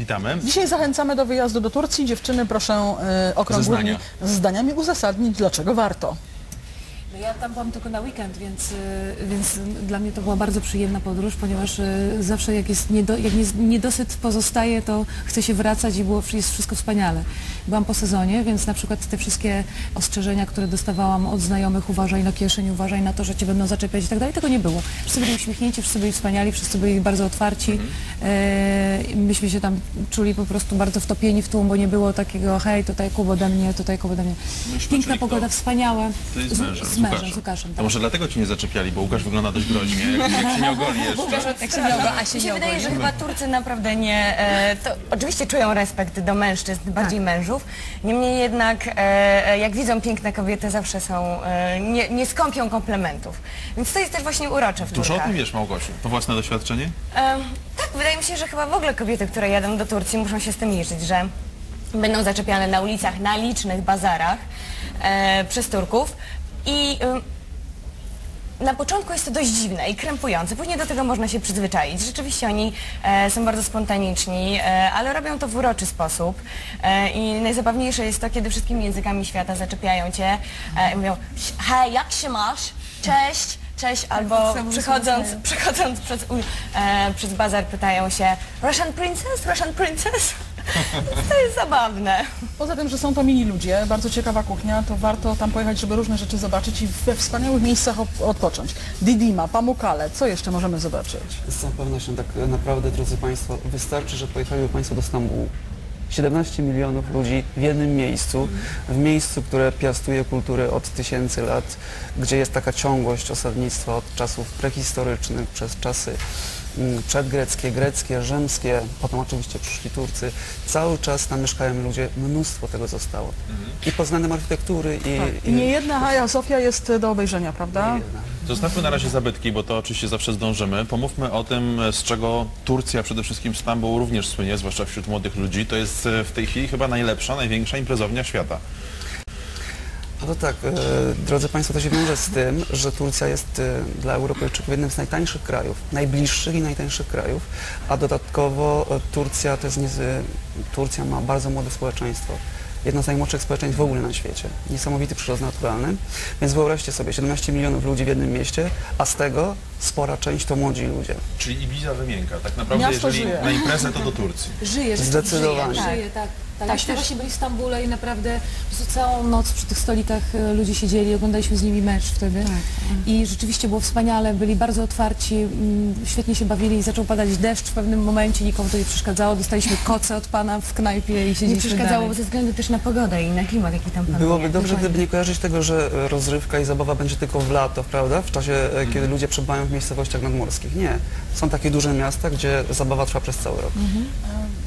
Witamy. Dzisiaj zachęcamy do wyjazdu do Turcji. Dziewczyny proszę e, okrągłymi zdaniami uzasadnić, dlaczego warto. No ja tam byłam tylko na weekend, więc, y, więc dla mnie to była bardzo przyjemna podróż, ponieważ y, zawsze jak, jest niedo, jak nie- niedosyt pozostaje, to chce się wracać i było, jest wszystko wspaniale. Byłam po sezonie, więc na przykład te wszystkie ostrzeżenia, które dostawałam od znajomych, uważaj na kieszeń, uważaj na to, że cię będą zaczepiać i tak dalej, tego nie było. Wszyscy byli uśmiechnięci, wszyscy byli wspaniali, wszyscy byli bardzo otwarci. E, myśmy się tam czuli po prostu bardzo wtopieni w tłum, bo nie było takiego hej, tutaj Kubo ode mnie, tutaj Kubo ode mnie. Piękna pogoda, wspaniałe. To jest mężem, mężem, z Łukaszem. To tak. może dlatego cię nie zaczepiali, bo Łukasz wygląda dość groźnie, jak, jak się nie ogoli jeszcze. Jak się miało, a się Mi się nie wydaje, ogoli. że chyba Turcy naprawdę nie, e, to oczywiście czują respekt do mężczyzn, bardziej mężów, niemniej jednak e, e, jak widzą piękne kobiety zawsze są, e, nie, nie skąpią komplementów. Więc to jest też właśnie urocze w Dużo o Turkach. tym wiesz, Małgosiu. To własne doświadczenie? Em, tak, wydaje mi się, że chyba w ogóle kobiety, które jadą do Turcji muszą się z tym liczyć, że będą zaczepiane na ulicach, na licznych bazarach e, przez Turków i em, na początku jest to dość dziwne i krępujące, później do tego można się przyzwyczaić. Rzeczywiście oni e, są bardzo spontaniczni, e, ale robią to w uroczy sposób e, i najzabawniejsze jest to, kiedy wszystkimi językami świata zaczepiają cię e, i mówią hej, jak się masz? Cześć! Cześć, albo samo przychodząc, słuchają. przychodząc przez, e, przez bazar pytają się Russian princess? Russian princess? to jest zabawne. Poza tym, że są to mili ludzie, bardzo ciekawa kuchnia, to warto tam pojechać, żeby różne rzeczy zobaczyć i we wspaniałych miejscach op- odpocząć. Didima, Pamukkale, co jeszcze możemy zobaczyć? Z całą pewnością tak naprawdę, drodzy Państwo, wystarczy, że pojechaliby Państwo do Stambułu. 17 milionów ludzi w jednym miejscu, w miejscu, które piastuje kulturę od tysięcy lat, gdzie jest taka ciągłość osadnictwa od czasów prehistorycznych przez czasy przedgreckie, greckie, rzymskie, potem oczywiście przyszli Turcy. Cały czas tam mieszkają ludzie, mnóstwo tego zostało. I pod względem architektury i... Tak. I nie jedna Hagia Sofia jest do obejrzenia, prawda? Zostawmy na razie zabytki, bo to oczywiście zawsze zdążymy. Pomówmy o tym, z czego Turcja, przede wszystkim Stambuł również słynie, zwłaszcza wśród młodych ludzi. To jest e, w tej chwili chyba najlepsza, największa imprezownia świata. No to tak, e, drodzy Państwo, to się wiąże z tym, że Turcja jest e, dla Europejczyków jednym z najtańszych krajów, najbliższych i najtańszych krajów, a dodatkowo e, Turcja to jest nie, Turcja ma bardzo młode społeczeństwo. Jedno z najmłodszych społeczeństw w ogóle na świecie. Niesamowity przyrost naturalny. Więc wyobraźcie sobie, 17 milionów ludzi w jednym mieście, a z tego spora część to młodzi ludzie. Czyli Ibiza wymienka. Tak naprawdę, Miasto jeżeli żyje. na imprezę, to do Turcji. Żyje, Zdecydowanie. Żyje, żyje, tak. Tak, Tak, Myśmy też- właśnie byli w Stambule i naprawdę po prostu całą noc przy tych stolikach e, ludzie siedzieli, oglądaliśmy z nimi mecz wtedy i rzeczywiście było wspaniale, byli bardzo otwarci, mm, świetnie się bawili i zaczął padać deszcz w pewnym momencie, nikomu to nie przeszkadzało, dostaliśmy koce od pana w knajpie i Nie siedzieliśmy przeszkadzało dalej. ze względu też na pogodę i na klimat, jaki tam panuje. Byłoby dobrze, gdyby nie kojarzyć tego, że e, rozrywka i zabawa będzie tylko w lato, prawda? W czasie, e, kiedy ludzie przebywają w miejscowościach nadmorskich. Nie. Są takie duże miasta, gdzie zabawa trwa przez cały rok.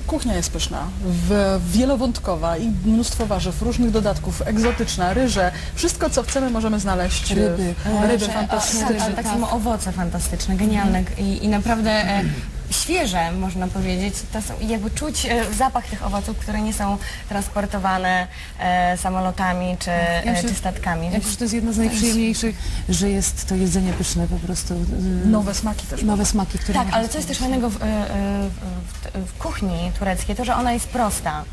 Kuchnia jest pyszna, w, wielowątkowa i mnóstwo warzyw, różnych dodatków, egzotyczna, ryże, wszystko co chcemy możemy znaleźć. e, Ryby. Ryby fantastyczne. Tak, tak samo owoce fantastyczne, genialne i, i naprawdę e, świeże, można powiedzieć. To są, jakby czuć e, zapach tych owoców, które nie są transportowane e, samolotami czy, Ja e, myślę- czy statkami. Ja Więc myślę, że to jest jedno z najprzyjemniejszych, że jest to jedzenie pyszne po prostu. y, Nowe smaki też. nowe smaki, które tak, można ale co jest też fajnego w, e, e, w, w kuchni tureckiej, to że ona jest prosta.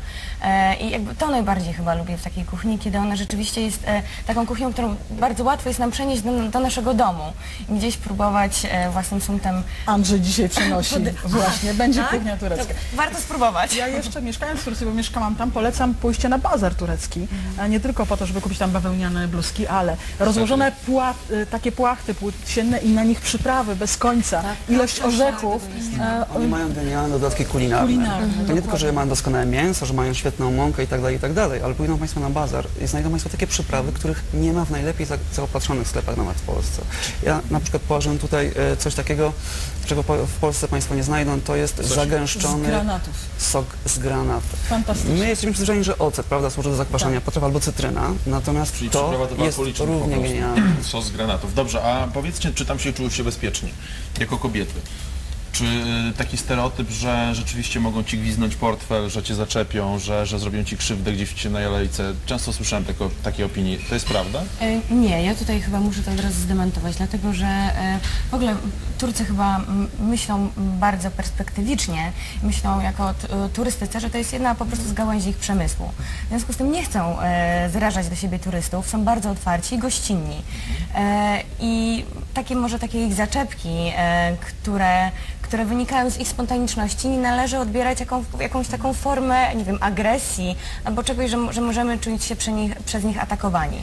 E, I jakby to najbardziej chyba lubię w takiej kuchni, kiedy ona rzeczywiście jest e, taką kuchnią, którą bardzo łatwo jest nam przenieść do, do naszego domu i gdzieś próbować e, własnym sumptem. Andrzej dzisiaj przenosi. Właśnie, będzie kuchnia turecka. To warto spróbować. Ja jeszcze mieszkając w Turcji, bo mieszkałam tam, polecam pójście na bazar turecki. A nie tylko po to, żeby kupić tam bawełniane bluzki, ale rozłożone pła, y, takie płachty płócienne i na nich przyprawy bez końca. Ilość orzechów. E, Oni mają genialne dodatki kulinarne. Kulinarne, to nie tylko, że mają doskonałe mięso, że mają świetną mąkę i tak dalej, i tak dalej, ale pójdą Państwo na bazar i znajdą Państwo takie przyprawy, których nie ma w najlepiej za- zaopatrzonych sklepach nawet w Polsce. Ja na przykład położę tutaj e, coś takiego, czego w Polsce Państwo nie znajdą, to jest z zagęszczony granatów. sok z granatu. Fantastycznie. My jesteśmy przyzwyczajeni, że ocet, prawda, służy do zakwaszenia potraw albo cytryna, natomiast Czyli to jest równie genialne. Sos z granatów. Dobrze, a powiedzcie, czy tam się czuły się bezpiecznie, jako kobiety? Czy y, taki stereotyp, że rzeczywiście mogą ci gwiznąć portfel, że cię zaczepią, że, że zrobią ci krzywdę gdzieś na jalejce? Często słyszałem tako, takie opinie. To jest prawda? E, Nie, ja tutaj chyba muszę to od razu zdementować, dlatego że e, w ogóle Turcy chyba myślą bardzo perspektywicznie, myślą jako e, turystyce, że to jest jedna po prostu z gałęzi ich przemysłu. W związku z tym nie chcą zrażać do siebie turystów, są bardzo otwarci i gościnni. I takie może takie ich zaczepki, e, które, które wynikają z ich spontaniczności, nie należy odbierać jaką, jakąś taką formę, nie wiem, agresji albo czegoś, że, że możemy czuć się przy nich, przez nich atakowani.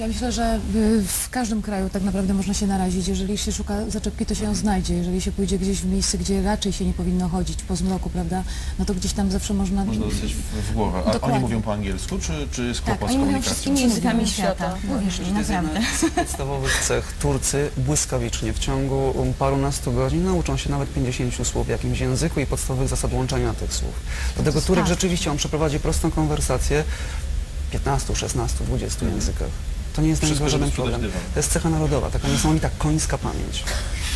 Ja myślę, że y, w każdym kraju tak naprawdę można się narazić. Jeżeli się szuka zaczepki, to się ją znajdzie. Jeżeli się pójdzie gdzieś w miejsce, gdzie raczej się nie powinno chodzić po zmroku, prawda, no to gdzieś tam zawsze można... Można dostać w, w głowę. A oni Dokładnie. mówią po angielsku, czy, czy jest Tak, kłopot z oni mówią komunikacją? wszystkimi językami Świata. Uwierz mi, naprawdę. z podstawowych cech. Turcy błyskawicznie w ciągu um, parunastu godzin nauczą się nawet 50 słów w jakimś języku i podstawowych zasad łączenia tych słów. Dlatego Turek rzeczywiście, on przeprowadzi prostą konwersację w 15, 16, 20 językach. To nie jest dla niego żaden problem. To jest cecha narodowa, taka niesamowita końska pamięć.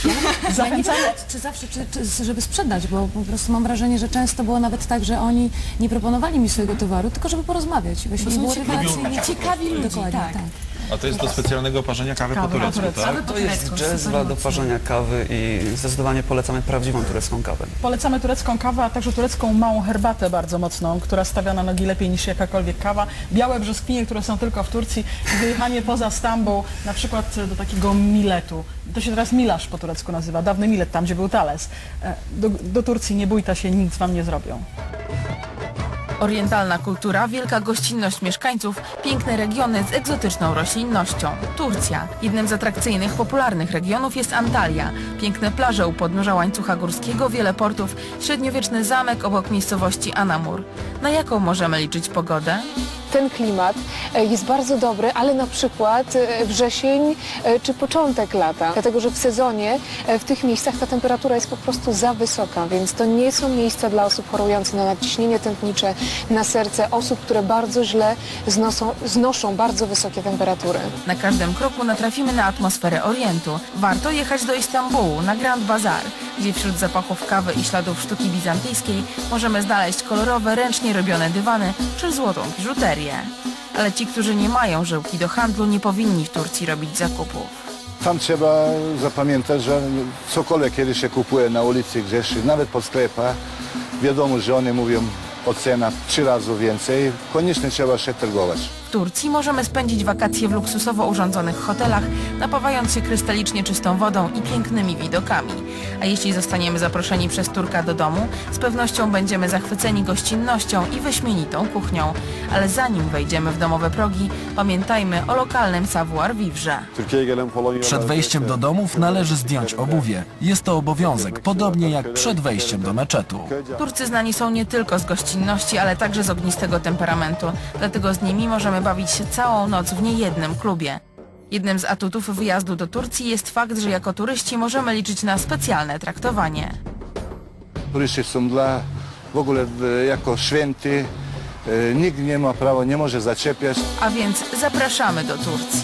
Ja nie Zachęcamy wiem, czy zawsze, czy, czy, żeby sprzedać, bo po prostu mam wrażenie, że często było nawet tak, że oni nie proponowali mi swojego towaru, tylko żeby porozmawiać. Właśnie nie są było ciekawi ludzi, Dokładnie, tak. tak. A to jest do specjalnego parzenia kawy, Kawy po po turecku, turecku. tak? Po To jest super do parzenia kawy i zdecydowanie polecamy prawdziwą turecką kawę. Polecamy turecką kawę, a także turecką małą herbatę bardzo mocną, która stawia na nogi lepiej niż jakakolwiek kawa. Białe brzoskwinie, które są tylko w Turcji i wyjechanie poza Stambuł, na przykład do takiego Miletu. To się teraz Milasz po turecku nazywa, dawny Milet, tam gdzie był Tales. E, Do, do Turcji nie bójta się, nic wam nie zrobią. Orientalna kultura, wielka gościnność mieszkańców, piękne regiony z egzotyczną roślinnością. Turcja. Jednym z atrakcyjnych, popularnych regionów jest Antalya. Piękne plaże u podnóża łańcucha górskiego, wiele portów, średniowieczny zamek obok miejscowości Anamur. Na jaką możemy liczyć pogodę? Ten klimat e, jest bardzo dobry, ale na przykład e, wrzesień e, czy początek lata, dlatego że w sezonie w tych miejscach ta temperatura jest po prostu za wysoka, więc to nie są miejsca dla osób chorujących na nadciśnienie tętnicze, na serce, osób, które bardzo źle znosą, znoszą bardzo wysokie temperatury. Na każdym kroku natrafimy na atmosferę Orientu. Warto jechać do Istambułu, na Grand Bazar, gdzie wśród zapachów kawy i śladów sztuki bizantyjskiej możemy znaleźć kolorowe, ręcznie robione dywany czy złotą biżuterię. Ale ci, którzy nie mają żyłki do handlu, nie powinni w Turcji robić zakupów. Tam trzeba zapamiętać, że cokolwiek kiedy się kupuje na ulicy gdzieś, nawet pod sklepach, wiadomo, że oni mówią o cenach trzy razy więcej, koniecznie trzeba się targować. W Turcji możemy spędzić wakacje w luksusowo urządzonych hotelach, napawając się krystalicznie czystą wodą i pięknymi widokami. A jeśli zostaniemy zaproszeni przez Turka do domu, z pewnością będziemy zachwyceni gościnnością i wyśmienitą kuchnią. Ale zanim wejdziemy w domowe progi, pamiętajmy o lokalnym savoir-vivre. Przed wejściem do domów należy zdjąć obuwie. Jest to obowiązek, podobnie jak przed wejściem do meczetu. Turcy znani są nie tylko z gościnności, ale także z ognistego temperamentu. Dlatego z nimi możemy bawić się całą noc w niejednym klubie. Jednym z atutów wyjazdu do Turcji jest fakt, że jako turyści możemy liczyć na specjalne traktowanie. Turyści są dla w ogóle jako święty, e, nikt nie ma prawa, nie może zaczepiać. A więc zapraszamy do Turcji.